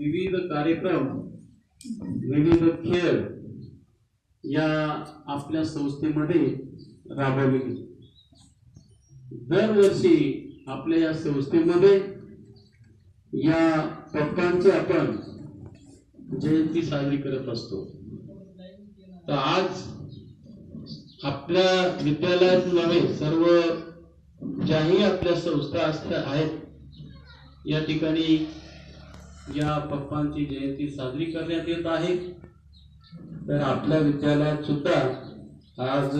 विविध कार्यक्रम विविध खेळ या आपल्या संस्थेमध्ये राबवले गेले. दरवर्षी आपल्या या संस्थेमध्ये या पप्पांची आपण जयंती साजरी करत असतो. तर आज आपल्या विद्यालयात नव्हे सर्व ज्याही आपल्या संस्था असल्या आहेत या ठिकाणी या पप्पांची जयंती साजरी करण्यात येत आहे तर आपल्या विद्यालयात सुद्धा आज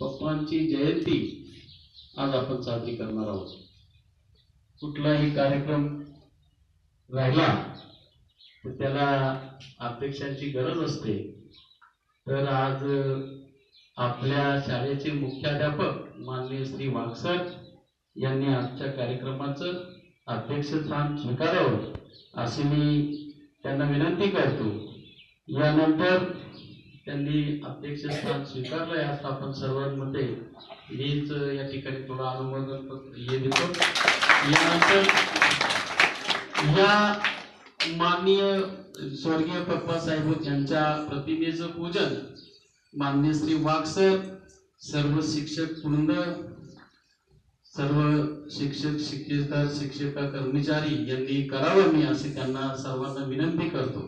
पप्पांची जयंती आज आपण साजरी करणार आहोत. कुठलाही कार्यक्रम राहिला तर त्याला अपेक्षांची गरज असते. तर आज आपल्या शाळेचे मुख्याध्यापक माननीय श्री वागसर यांनी आजच्या कार्यक्रमाचं अध्यक्षस्थान स्वीकारावं. अशी मी त्यांना विनंती करतो. यानंतर त्यांनी अध्यक्षस्थान स्वीकारलं या स्थापन सर्वांमध्ये मीच या ठिकाणी थोडा अनुमोदन हे देतो. यानंतर या माननीय स्वर्गीय पप्पा साहेब यांच्या प्रतिमेचं पूजन माननीय श्री वागसर सर्व शिक्षक वृंद सर्व शिक्षक शिक्षिका शिक्षिका कर्मचारी यांनी करावं मी असे त्यांना सर्वांना विनंती करतो.